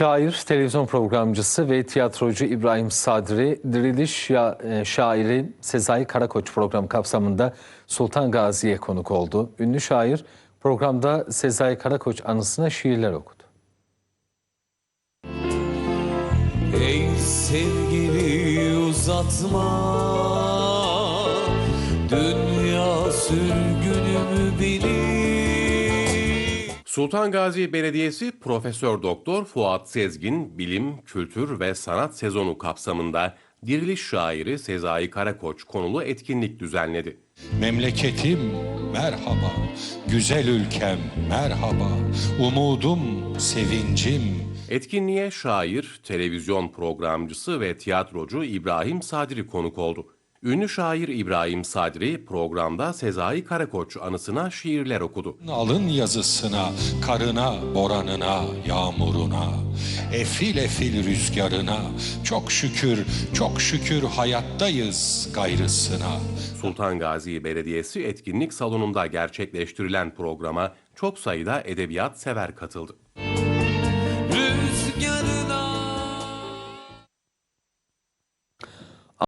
Şair, televizyon programcısı ve tiyatrocu İbrahim Sadri, Diriliş ya, e, şairi Sezai Karakoç program kapsamında Sultan Gazi'ye konuk oldu. Ünlü şair programda Sezai Karakoç anısına şiirler okudu. Ey sevgili uzatma Dünya sürgünümü bilir Sultan Gazi Belediyesi Profesör Doktor Fuat Sezgin bilim, kültür ve sanat sezonu kapsamında Diriliş şairi Sezai Karakoç konulu etkinlik düzenledi. Memleketim merhaba, güzel ülkem merhaba, umudum, sevincim. Etkinliğe şair, televizyon programcısı ve tiyatrocu İbrahim Sadri konuk oldu. Ünlü şair İbrahim Sadri programda Sezai Karakoç anısına şiirler okudu. Alın yazısına, karına, boranına, yağmuruna, efil efil rüzgarına, çok şükür, çok şükür hayattayız gayrısına. Sultan Gazi Belediyesi etkinlik salonunda gerçekleştirilen programa çok sayıda edebiyat sever katıldı.